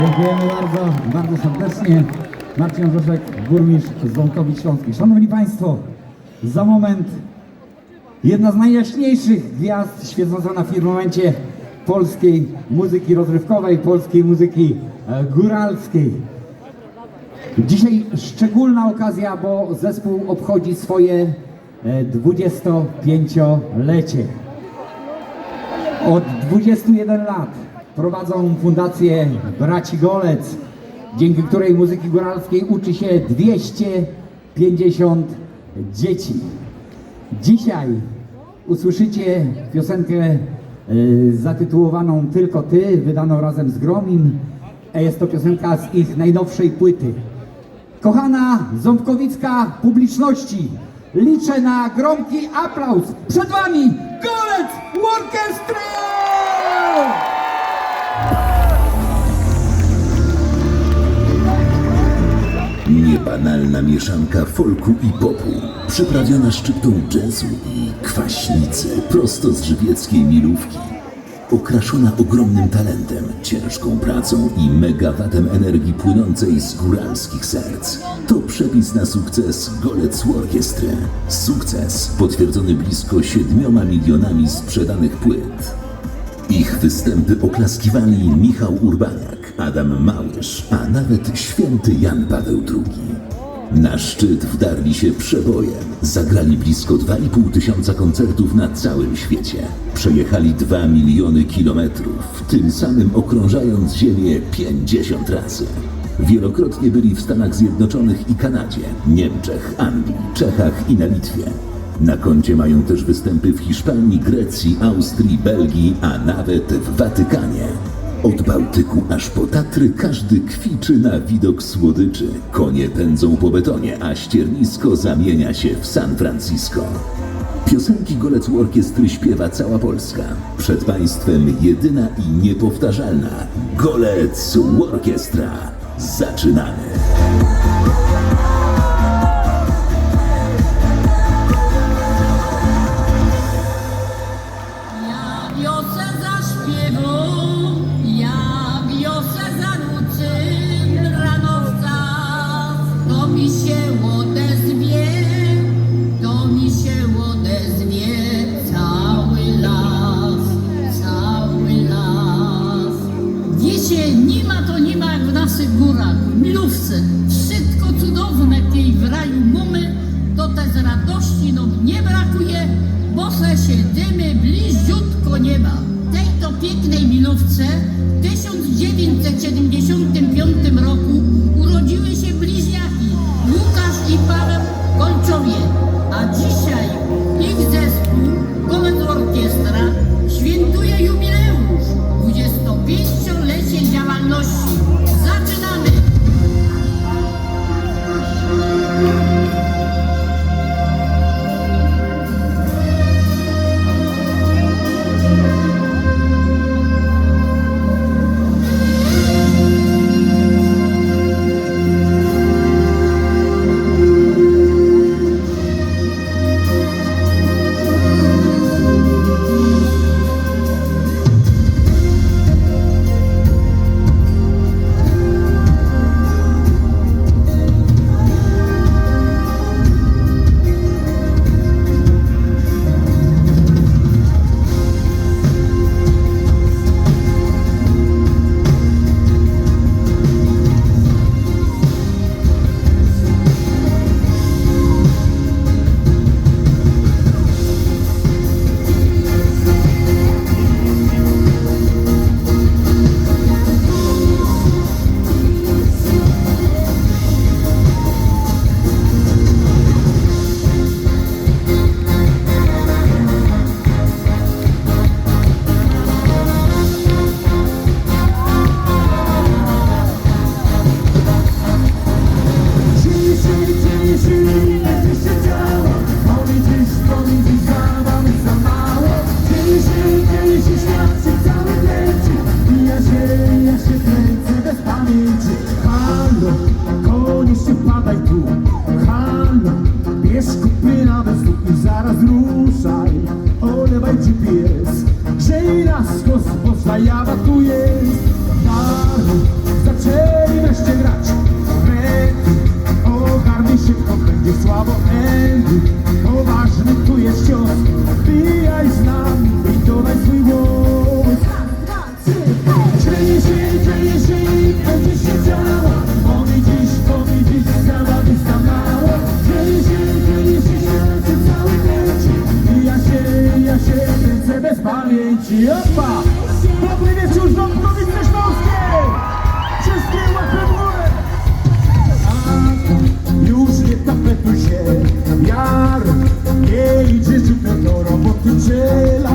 Dziękujemy bardzo, bardzo serdecznie. Marcin Orzeszek, burmistrz z Wąkowic Śląskich. Szanowni Państwo, za moment jedna z najjaśniejszych gwiazd świecąca na firmamencie polskiej muzyki rozrywkowej, polskiej muzyki e, góralskiej. Dzisiaj szczególna okazja, bo zespół obchodzi swoje e, 25-lecie. Od 21 lat prowadzą fundację Braci Golec, dzięki której muzyki góralskiej uczy się 250 dzieci. Dzisiaj usłyszycie piosenkę y, zatytułowaną Tylko Ty, wydaną razem z Gromim. Jest to piosenka z ich najnowszej płyty. Kochana ząbkowicka publiczności, liczę na gromki aplauz. Przed Wami Golec Orkiestra! Niebanalna mieszanka folku i popu, przyprawiona szczyptą jazzu i kwaśnicy prosto z żywieckiej milówki. Okraszona ogromnym talentem, ciężką pracą i megawatem energii płynącej z góralskich serc. To przepis na sukces Golec Orkiestry. Sukces potwierdzony blisko 7 milionami sprzedanych płyt. Ich występy oklaskiwali Michał Urbaniak, Adam Małysz, a nawet święty Jan Paweł II. Na szczyt wdarli się przebojem. Zagrali blisko 2,5 tysiąca koncertów na całym świecie. Przejechali 2 miliony kilometrów, tym samym okrążając Ziemię 50 razy. Wielokrotnie byli w Stanach Zjednoczonych i Kanadzie, Niemczech, Anglii, Czechach i na Litwie. Na koncie mają też występy w Hiszpanii, Grecji, Austrii, Belgii, a nawet w Watykanie. Od Bałtyku aż po Tatry każdy kwiczy na widok słodyczy. Konie pędzą po betonie, a ściernisko zamienia się w San Francisco. Piosenki Golec Orkiestry śpiewa cała Polska. Przed Państwem jedyna i niepowtarzalna Golec Orkiestra. Zaczynamy! Ja wiosę zaśpiewą, Wiecie, nie ma to nie ma jak w naszych górach, w Milówce. Wszystko cudowne tej w raju mamy, to te z radości no nie brakuje, bo se siedzimy bliziutko nieba. Tej to pięknej Milówce w 1975 roku urodziły się bliźniaki Łukasz i Paweł Golczowie, a dzisiaj fiascos, pozoaia pamięci. Opa! Dobry wieczór, Ząbkowice Śląskie! Wszystkie łapy w górę! A już nie tapetuj się, wiar, nie idzie ci do roboty ciela.